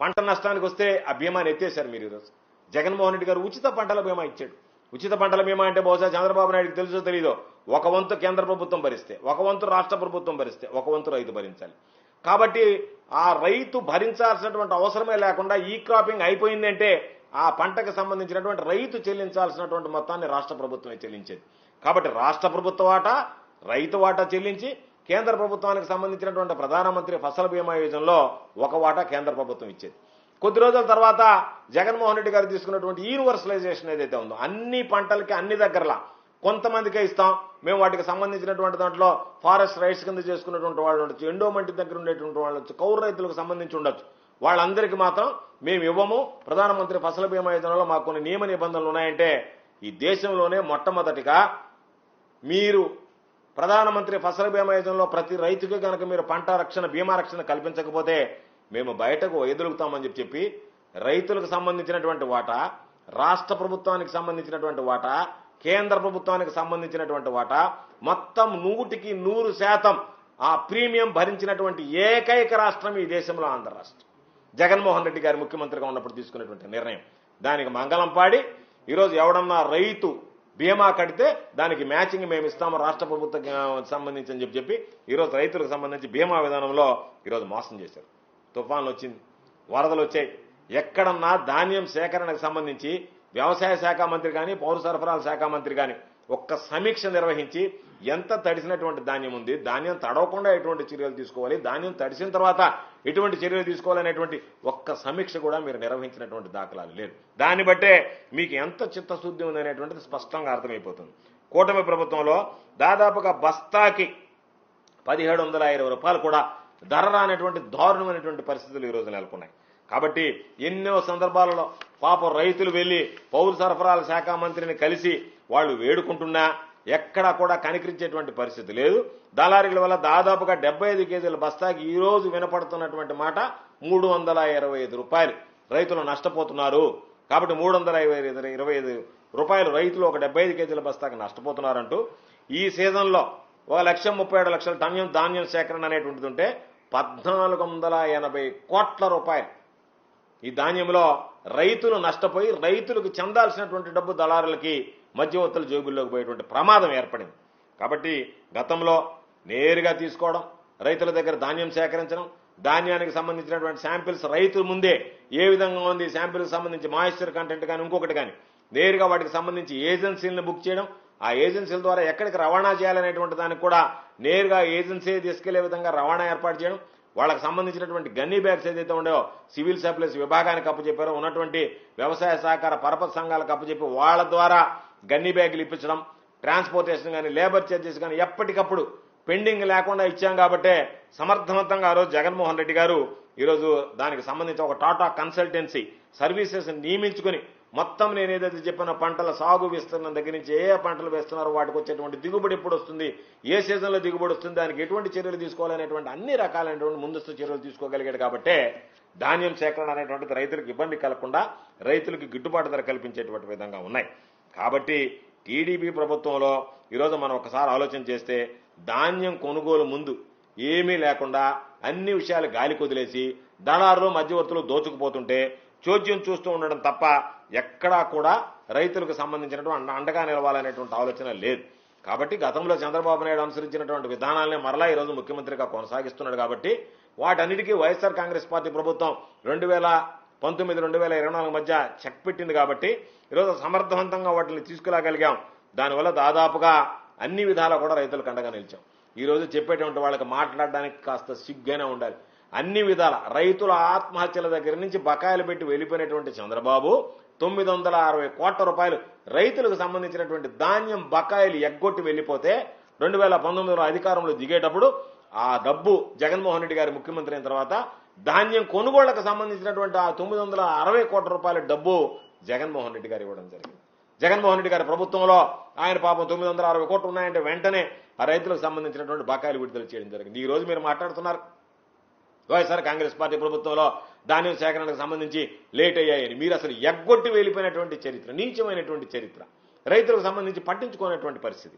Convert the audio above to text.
పంట నష్టానికి వస్తే ఆ బీమాని ఎత్తేశారు మీరు ఈరోజు. జగన్మోహన్ రెడ్డి గారు ఉచిత పంటల బీమా ఇచ్చాడు. ఉచిత పంటల బీమా అంటే బహుశా చంద్రబాబు నాయుడుకి తెలుసో తెలీదో. ఒక వంతు కేంద్ర ప్రభుత్వం భరిస్తే ఒక వంతు రాష్ట్ర ప్రభుత్వం భరిస్తే ఒక వంతు రైతు భరించాలి. కాబట్టి ఆ రైతు భరించాల్సినటువంటి అవసరమే లేకుండా ఈ క్రాపింగ్ అయిపోయిందంటే ఆ పంటకు సంబంధించినటువంటి రైతు చెల్లించాల్సినటువంటి మొత్తాన్ని రాష్ట్ర ప్రభుత్వమే చెల్లించేది. కాబట్టి రాష్ట్ర ప్రభుత్వ వాటా రైతు వాటా చెల్లించి కేంద్ర ప్రభుత్వానికి సంబంధించినటువంటి ప్రధానమంత్రి ఫసల్ బీమా యోజనలో ఒక వాటా కేంద్ర ప్రభుత్వం ఇచ్చేది. కొద్ది రోజుల తర్వాత జగన్మోహన్ రెడ్డి గారు తీసుకున్నటువంటి యూనివర్సలైజేషన్ ఏదైతే ఉందో అన్ని పంటలకి అన్ని దగ్గరలా కొంతమందికే ఇస్తాం. మేము వాటికి సంబంధించినటువంటి దాంట్లో ఫారెస్ట్ రైట్స్ కింద చేసుకున్నటువంటి వాళ్ళు ఉండొచ్చు ఎండోమెంట్ దగ్గర ఉండేటువంటి వాళ్ళు ఉండొచ్చు కౌరు రైతులకు సంబంధించి ఉండొచ్చు. వాళ్ళందరికీ మాత్రం మేము ఇవ్వము. ప్రధానమంత్రి ఫసల్ బీమా యోజనలో మాకు కొన్ని నియమ నిబంధనలు ఉన్నాయంటే ఈ దేశంలోనే మొట్టమొదటిగా మీరు ప్రధానమంత్రి ఫసల్ బీమా యోజనలో ప్రతి రైతుకి కనుక మీరు పంట రక్షణ బీమా రక్షణ కల్పించకపోతే మేము బయటకు వైదొలుగుతామని చెప్పి చెప్పి రైతులకు సంబంధించినటువంటి వాటా రాష్ట్ర ప్రభుత్వానికి సంబంధించినటువంటి వాటా కేంద్ర ప్రభుత్వానికి సంబంధించినటువంటి వాటా మొత్తం నూటికి నూరు శాతం ఆ ప్రీమియం భరించినటువంటి ఏకైక రాష్ట్రం ఈ దేశంలో ఆంధ్ర రాష్ట్రం. జగన్మోహన్ రెడ్డి గారు ముఖ్యమంత్రిగా ఉన్నప్పుడు తీసుకున్నటువంటి నిర్ణయం. దానికి మంగళం పాడి ఈరోజు ఎవడన్నా రైతు బీమా కడితే దానికి మ్యాచింగ్ మేము ఇస్తాము రాష్ట్ర ప్రభుత్వం సంబంధించి అని చెప్పి చెప్పి ఈరోజు రైతులకు సంబంధించి బీమా విధానంలో ఈరోజు మోసం చేశారు. తుఫాన్లు వచ్చింది వరదలు వచ్చాయి. ఎక్కడన్నా ధాన్యం సేకరణకు సంబంధించి వ్యవసాయ శాఖ మంత్రి కానీ పౌర సరఫరాల శాఖ మంత్రి కానీ ఒక్క సమీక్ష నిర్వహించి ఎంత తడిసినటువంటి ధాన్యం ఉంది ధాన్యం తడవకుండా ఎటువంటి చర్యలు తీసుకోవాలి ధాన్యం తడిసిన తర్వాత ఎటువంటి చర్యలు తీసుకోవాలనేటువంటి ఒక్క సమీక్ష కూడా మీరు నిర్వహించినటువంటి దాఖలాలు లేదు దాన్ని బట్టే మీకు ఎంత చిత్తశుద్ధి ఉంది అనేటువంటిది స్పష్టంగా అర్థమైపోతుంది. కూటమి ప్రభుత్వంలో దాదాపుగా బస్తాకి పదిహేడు వందల ఇరవై రూపాయలు కూడా ధర రానటువంటి దారుణమైనటువంటి పరిస్థితులు ఈ రోజు నెలకొన్నాయి. కాబట్టి ఎన్నో సందర్భాలలో పాపం రైతులు వెళ్ళి పౌర సరఫరాల శాఖ మంత్రిని కలిసి వాళ్ళు వేడుకుంటున్నా ఎక్కడా కూడా కనికరించేటువంటి పరిస్థితి లేదు. దళారీల వల్ల దాదాపుగా డెబ్బై ఐదు కేజీల బస్తాకి ఈ రోజు వినపడుతున్నటువంటి మాట మూడు వందల ఇరవై ఐదు రూపాయలు. రైతులు నష్టపోతున్నారు. కాబట్టి మూడు వందల ఇరవై ఐదు రూపాయలు రైతులు ఒక డెబ్బై ఐదు కేజీల బస్తాకి నష్టపోతున్నారంటూ. ఈ సీజన్లో ఒక లక్ష ముప్పై ఏడు లక్షల ధాన్యం ధాన్యం సేకరణ అనేటువంటిది ఉంటే పద్నాలుగు వందల ఎనభై కోట్ల రూపాయలు. ఈ ధాన్యంలో రైతులు నష్టపోయి రైతులకు చెందాల్సినటువంటి డబ్బు దళారులకి మధ్యవర్తుల జేబుల్లోకి పోయేటువంటి ప్రమాదం ఏర్పడింది. కాబట్టి గతంలో నేరుగా తీసుకోవడం రైతుల దగ్గర ధాన్యం సేకరించడం ధాన్యానికి సంబంధించినటువంటి శాంపిల్స్ రైతు ముందే ఏ విధంగా ఉంది శాంపిల్కి సంబంధించి మాయిశ్చర్ కంటెంట్ కానీ ఇంకొకటి కానీ నేరుగా వాటికి సంబంధించి ఏజెన్సీలను బుక్ చేయడం ఆ ఏజెన్సీల ద్వారా ఎక్కడికి రవాణా చేయాలనేటువంటి దానికి కూడా నేరుగా ఏజెన్సీ తీసుకెళ్ళే విధంగా రవాణా ఏర్పాటు చేయడం వాళ్ళకి సంబంధించినటువంటి గన్నీ బ్యాగ్స్ ఏదైతే ఉండేవో సివిల్ సప్లైస్ విభాగానికి అప్పచెప్పారో ఉన్నటువంటి వ్యవసాయ సహకార పరపతి సంఘాలకు అప్పచెప్పి వాళ్ళ ద్వారా గన్ని బ్యాగులు ఇప్పించడం ట్రాన్స్పోర్టేషన్ కానీ లేబర్ చార్జెస్ కానీ ఎప్పటికప్పుడు పెండింగ్ లేకుండా ఇచ్చాం కాబట్టే సమర్థవంతంగా ఆ రోజు జగన్మోహన్ రెడ్డి గారు ఈరోజు దానికి సంబంధించి ఒక టాటా కన్సల్టెన్సీ సర్వీసెస్ నియమించుకుని మొత్తం నేను ఏదైతే చెప్పిన పంటల సాగు విస్తరణ దగ్గర నుంచి ఏ ఏ పంటలు వేస్తున్నారో వాటికి వచ్చేటువంటి దిగుబడి ఎప్పుడు వస్తుంది ఏ సీజన్లో దిగుబడి వస్తుంది దానికి ఎటువంటి చర్యలు తీసుకోవాలనేటువంటి అన్ని రకాలైనటువంటి ముందస్తు చర్యలు తీసుకోగలిగాడు కాబట్టే ధాన్యం సేకరణ అనేటువంటిది రైతులకు ఇబ్బంది కలగకుండా రైతులకు గిట్టుబాటు ధర కల్పించేటువంటి విధంగా ఉన్నాయి. కాబట్టి టీడీపీ ప్రభుత్వంలో ఈరోజు మనం ఒకసారి ఆలోచన చేస్తే ధాన్యం కొనుగోలు ముందు ఏమీ లేకుండా అన్ని విషయాలు గాలి కుదిలేసి దళారులు మధ్యవర్తులు దోచుకుపోతుంటే చోద్యం చూస్తూ ఉండడం తప్ప ఎక్కడా కూడా రైతులకు సంబంధించినటువంటి అండగా నిలవాలనేటువంటి ఆలోచన లేదు. కాబట్టి గతంలో చంద్రబాబు నాయుడు అనుసరించినటువంటి విధానాలనే మరలా ఈరోజు ముఖ్యమంత్రిగా కొనసాగిస్తున్నాడు కాబట్టి వాటన్నిటికీ వైఎస్ఆర్ కాంగ్రెస్ పార్టీ ప్రభుత్వం రెండు వేల పంతొమ్మిది రెండు వేల ఇరవై నాలుగు మధ్య చెక్ పెట్టింది కాబట్టి ఈరోజు సమర్థవంతంగా వాటిని తీసుకురాగలిగాం. దానివల్ల దాదాపుగా అన్ని విధాలా కూడా రైతులకు అండగా నిలిచాం. ఈ రోజు చెప్పేటువంటి వాళ్ళకి మాట్లాడడానికి కాస్త సిగ్గైనా ఉండాలి. అన్ని విధాల రైతుల ఆత్మహత్యల దగ్గర నుంచి బకాయిలు పెట్టి వెళ్ళిపోయినటువంటి చంద్రబాబు తొమ్మిది వందల అరవై కోట్ల రూపాయలు రైతులకు సంబంధించినటువంటి ధాన్యం బకాయిలు ఎగ్గొట్టి వెళ్ళిపోతే రెండు వేల పంతొమ్మిదిలో అధికారంలో దిగేటప్పుడు ఆ డబ్బు జగన్మోహన్ రెడ్డి గారి ముఖ్యమంత్రి అయిన తర్వాత ధాన్యం కొనుగోళ్ళకు సంబంధించినటువంటి ఆ తొమ్మిది వందల అరవై కోట్ల రూపాయల డబ్బు జగన్మోహన్ రెడ్డి గారు ఇవ్వడం జరిగింది. జగన్మోహన్ రెడ్డి గారి ప్రభుత్వంలో ఆయన పాపం తొమ్మిది వందల అరవై కోట్లు ఉన్నాయంటే వెంటనే ఆ రైతులకు సంబంధించినటువంటి బకాయిలు విడుదల చేయడం జరిగింది. ఈ రోజు మీరు మాట్లాడుతున్నారు. వైఎస్ఆర్ కాంగ్రెస్ పార్టీ ప్రభుత్వంలో ధాన్యం సేకరణకు సంబంధించి లేట్ అయ్యాయని. మీరు అసలు ఎగ్గొట్టి వెళ్ళిపోయినటువంటి చరిత్ర నీచమైనటువంటి చరిత్ర. రైతులకు సంబంధించి పట్టించుకునేటువంటి పరిస్థితి.